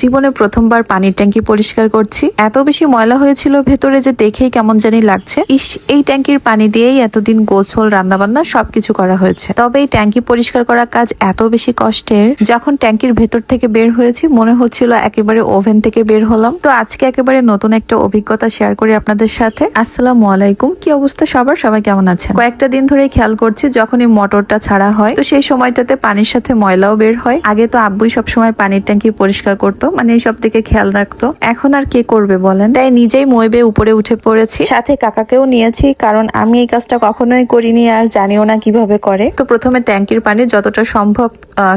জীবনে প্রথমবার পানির ট্যাঙ্কি পরিষ্কার করছি। এত বেশি ময়লা হয়েছিল ভেতরে যে দেখেই কেমন জানি লাগছে। ইস, এই ট্যাঙ্কির পানি দিয়েই এতদিন গোছল, রান্নাবান্না সবকিছু করা হয়েছে। তবে এই ট্যাঙ্কি পরিষ্কার করার কাজ এত বেশি কষ্টের, যখন ট্যাঙ্কির ভেতর থেকে বের হয়েছি, মনে হচ্ছিল একেবারে ওভেন থেকে বের হলাম। তো আজকে একেবারে নতুন একটা অভিজ্ঞতা শেয়ার করি আপনাদের সাথে। আসসালামু আলাইকুম, কি অবস্থা সবার? সবাই কেমন আছেন? কয়েকটা দিন ধরেই খেয়াল করছি, যখনই মোটরটা ছাড়া হয়, তো সেই সময়টাতে পানির সাথে ময়লাও বের হয়। আগে তো আব্বুই সবসময় পানির ট্যাঙ্কি পরিষ্কার করতো মানে এইসব দিকে খেয়াল রাখতো। এখন আর কে করবে বলেন? তাই নিজেই মইবে উপরে উঠে পড়েছি। সাথে কাকাকেও নিয়েছি কারণ আমি এই কাজটা কখনোই করিনি আর জানিও না কীভাবে করে। তো প্রথমে ট্যাঙ্কির পানি যতটা সম্ভব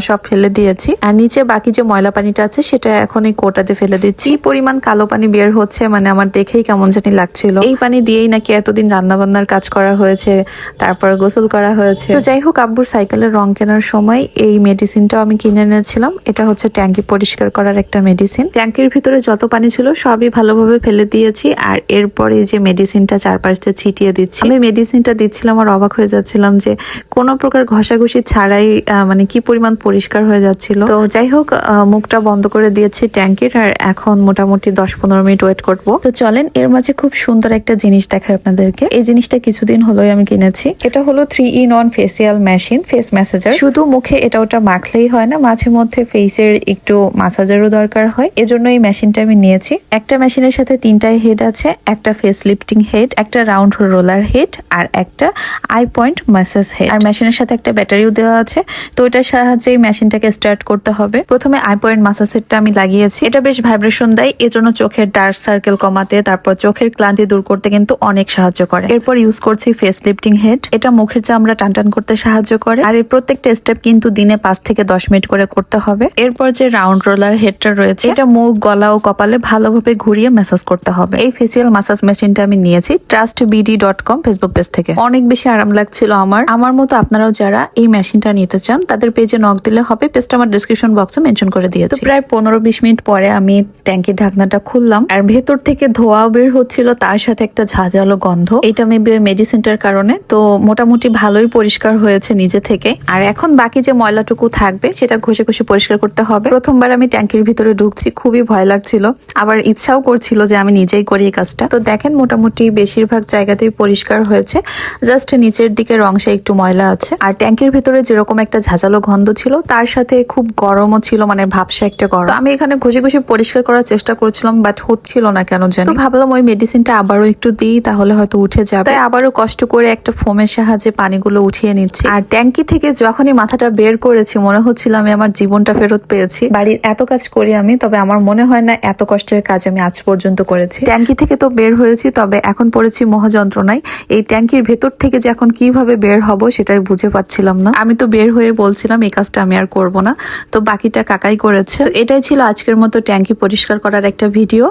সব ফেলে দিয়েছি। আর নিচে বাকি যে ময়লা পানিটা আছে সেটা এখন এই কোটাতে ফেলে দিচ্ছি। পরিমাণ কালো পানি বের হচ্ছে মানে আমার দেখেই কেমন জানি লাগছিল। এই পানি দিয়েই নাকি এতদিন রান্না বান্নার কাজ করা হয়েছে তারপর গোসল করা হয়েছে। তো যাই হোক আব্বুর সাইকেলের রং কেনার সময় এই মেডিসিনটাও আমি কিনে এনেছিলাম। এটা হচ্ছে ট্যাঙ্কি পরিষ্কার করার একটা মেডিসিন ট্যাঙ্কির ভিতরে যত পানি ছিল সবই ভালোভাবে ফেলে দিয়েছি আর এরপরে যে মেডিসিনটা চারপাশ ছিটিয়ে দিচ্ছি। আমি মেডিসিনটা দিচ্ছিলাম আর অবাক হয়ে যাচ্ছিলাম যে কোনো প্রকার ঘষাঘষি ছাড়াই মানে কি পরিমাণ পরিষ্কার হয়ে যাচ্ছিল। তো যাই হোক মুখটা বন্ধ করে দিয়েছি ট্যাঙ্কির আর এখন মোটামুটি দশ পনেরো মিনিট ওয়েট করব। তো চলেন, এর মাঝে খুব সুন্দর একটা জিনিস দেখায় আপনাদেরকে। এই জিনিসটা কিছুদিন হলোই আমি কিনেছি। এটা হলো three in one facial machine face massager শুধু মুখে এটা ওটা মাখলেই হয় না, মাঝে মধ্যে ফেসের একটু মাসাজারও দরকার হয়। এজন্য এই মেশিনটা আমি নিয়েছি। একটা মেশিনের সাথে তিনটাই হেড আছে। একটা ফেস লিফটিং হেড একটা রাউন্ড রোলার হেড আর একটা আই পয়েন্ট ম্যাসেজ হেড আর মেশিনের সাথে একটা ব্যাটারিও দেওয়া আছে। তো এটার সাহায্যে এই মেশিনটাকে স্টার্ট করতে হবে। প্রথমে আই পয়েন্ট মাসাজ হেডটা আমি লাগিয়েছি। এটা বেশ ভাইব্রেশন দেয়। এজন্য চোখের ডার্ক সার্কেল কমাতে, তারপর চোখের ক্লান্তি দূর করতে কিন্তু অনেক সাহায্য করে। এরপর ইউজ করছি ফেস লিফটিং হেড এটা মুখের চামড়া টান টান করতে সাহায্য করে। আর এর প্রত্যেকটা স্টেপ কিন্তু দিনে পাঁচ থেকে দশ মিনিট করে করতে হবে। এরপর যে রাউন্ড রোলার হেডটা রয়েছে। এটা মুখ গলা ও কপালে ভালোভাবে ঘুরিয়ে ম্যাসাজ করতে হবে। এই ফেসিয়াল মাসাজ মেশিনটা আমি নিয়েছি trust BD dot com Facebook page থেকে। অনেক বেশি আরাম লাগছিল আমার। আমার মতো আপনারাও যারা এই মেশিনটা নিতে চান তাদের পেজে নক দিলে হবে। পেজটা আমার ডিসক্রিপশন বক্সে মেনশন করে দিয়েছি। প্রায় পনেরো বিশ মিনিট পরে আমি ট্যাঙ্কির ঢাকনাটা খুললাম। আর ভেতর থেকে ধোঁয়াও বের হচ্ছিল তার সাথে একটা ঝাঁঝালো গন্ধ। এটা মেবি মেডিসিনটার কারণে। তো মোটামুটি ভালোই পরিষ্কার হয়েছে নিজে থেকে। আর এখন বাকি যে ময়লাটুকু থাকবে সেটা ঘষে ঘষে পরিষ্কার করতে হবে। প্রথমবার আমি ট্যাঙ্কির ভিতরে ঢুকছি, খুবই ভয় লাগছিল। আবার ইচ্ছাও করছিল যে আমি নিজেই করি এই কাজটা। তো দেখেন মোটামুটি বেশিরভাগ জায়গাতেই পরিষ্কার হয়েছে। জাস্ট নিচের দিকের অংশে একটু ময়লা আছে। আর ট্যাঙ্কির ভিতরে যেরকম একটা ঝাঁঝালো গন্ধ ছিল, তার সাথে খুব গরমও ছিল মানে ভাবসা একটা গরম। আমি এখানে ঘষে ঘষে পরিষ্কার করার চেষ্টা করছিলাম, বাট হচ্ছিল না কেন জানি। ভাবলাম ওই মেডিসিনটা আবারও একটু দিই, তাহলে হয়তো উঠে যাবে। তাই আবারও কষ্ট করে একটা ফোমের সাহায্যে পানিগুলো উঠিয়ে নিচ্ছি। আর ট্যাঙ্কি থেকে যখনই মাথাটা বের করেছি, মনে হচ্ছিল আমি আমার জীবনটা ফেরত পেয়েছি। বাড়ির এত কাজ করি আমি, তবে আমার মনে হয় না এত কষ্টের কাজ আমি আজ পর্যন্ত করেছি। ট্যাঙ্কি থেকে তো বের হয়েছি, তবে এখন পড়েছি মহাযন্ত্রণায়। এই ট্যাঙ্কির ভেতর থেকে যে এখন কীভাবে বের হব সেটাই বুঝে পাচ্ছিলাম না। আমি তো বের হয়ে বলছিলাম, এই কাজটা আমি আর করব না। তো বাকিটা কাকাই করেছে। এটাই ছিল আজকের মতো ট্যাঙ্কি পরিষ্কার করার একটা ভিডিও।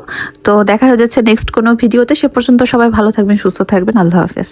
তো দেখা হয়ে যাচ্ছে নেক্সট কোনো ভিডিওতে। সে পর্যন্ত সবাই ভালো থাকবেন, সুস্থ থাকবেন। আল্লাহ হাফেজ।